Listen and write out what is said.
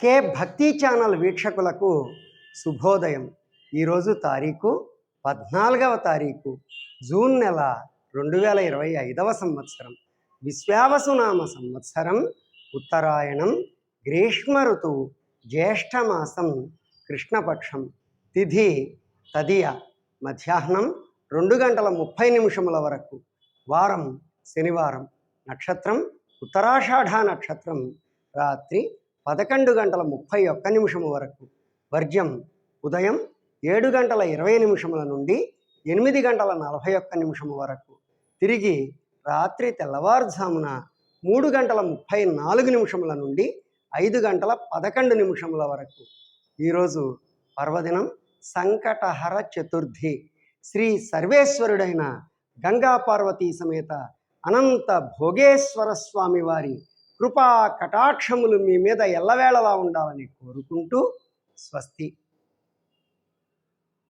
కే భక్తి ఛానల్ వీక్షకులకు శుభోదయం. ఈరోజు తారీఖు పద్నాలుగవ తారీఖు జూన్ నెల రెండు వేల ఇరవై ఐదవ సంవత్సరం. విశ్వావసునామ సంవత్సరం ఉత్తరాయణం గ్రీష్మ ఋతువు జ్యేష్ఠమాసం కృష్ణపక్షం తిథి తదియ మధ్యాహ్నం రెండు గంటల ముప్పై నిమిషముల వరకు వారం శనివారం నక్షత్రం ఉత్తరాషాఢ నక్షత్రం రాత్రి పదకొండు గంటల ముప్పై ఒక్క నిమిషము వరకు. వర్జ్యం ఉదయం ఏడు గంటల ఇరవై నిమిషముల నుండి ఎనిమిది గంటల నలభై ఒక్క నిమిషము వరకు. తిరిగి రాత్రి తెల్లవారుజామున మూడు గంటల ముప్పై నాలుగు నిమిషముల నుండి ఐదు గంటల పదకొండు నిమిషముల వరకు. ఈరోజు పర్వదినం సంకటహర చతుర్థి. శ్రీ సర్వేశ్వరుడైన గంగా పార్వతీ సమేత అనంత భోగేశ్వర స్వామి వారి కృపా కటాక్షములు మీ మీద ఎల్లవేళలా ఉండాలని కోరుకుంటూ స్వస్తి.